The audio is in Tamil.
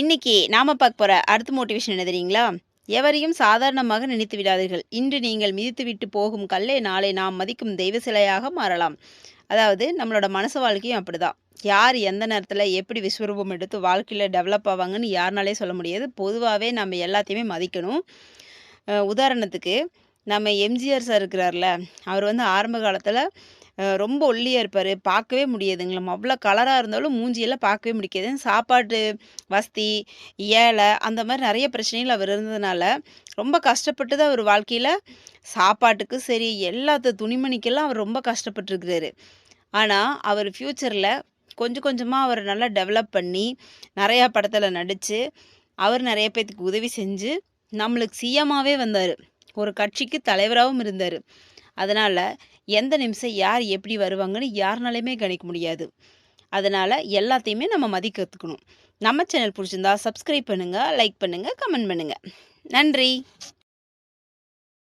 இன்னைக்கு நாம பார்க்க போற அடுத்த மோட்டிவேஷன் என்ன தெரியுங்களா? எவரையும் சாதாரணமாக நினைத்து விடாதீர்கள். இன்று நீங்கள் மிதித்துவிட்டு போகும் கல்லே நாளை நாம் மதிக்கும் தெய்வ சிலையாக மாறலாம். அதாவது நம்மளோட மனசு வாழ்க்கையும் அப்படிதான். யார் எந்த நேரத்தில் எப்படி விஸ்வரூபம் எடுத்து வாழ்க்கையில் டெவலப் ஆவாங்கன்னு யாருனாலே சொல்ல முடியாது. பொதுவாகவே நம்ம எல்லாத்தையுமே மதிக்கணும். உதாரணத்துக்கு நம்ம எம்ஜிஆர் சார் இருக்கிறார்ல, அவர் வந்து ஆரம்ப காலத்தில் ரொம்ப ஒல்லியா இருப்பார். பார்க்கவே முடியாதுங்களாம். அவ்வளோ கலராக இருந்தாலும் மூஞ்சியெல்லாம் பார்க்கவே முடியாது சாப்பாட்டு வசதி, ஏழை அந்த மாதிரி நிறைய பிரச்சனைகள் அவர் இருந்ததுனால, ரொம்ப கஷ்டப்பட்டு தான் அவர் வாழ்க்கையில். சாப்பாட்டுக்கு சரி, எல்லாத்த துணிமணிக்கெல்லாம் அவர் ரொம்ப கஷ்டப்பட்டுருக்கிறாரு. ஆனால் அவர் ஃப்யூச்சரில் கொஞ்சம் கொஞ்சமாக அவர் நல்லா டெவலப் பண்ணி, நிறையா படத்தில் நடித்து அவர் நிறைய பேத்துக்கு உதவி செஞ்சு, நம்மளுக்கு சிஎமாகவே வந்தார். ஒரு கட்சிக்கு தலைவராகவும் இருந்தார். அதனால் எந்த நிமிஷம் யார் எப்படி வருவாங்கன்னு யாருனாலையுமே கணிக்க முடியாது. அதனால் எல்லாத்தையுமே நம்ம மதிக்கத்துக்கணும் நம்ம சேனல் பிடிச்சிருந்தா சப்ஸ்கிரைப் பண்ணுங்கள் லைக் பண்ணுங்கள் கமெண்ட் பண்ணுங்கள் நன்றி.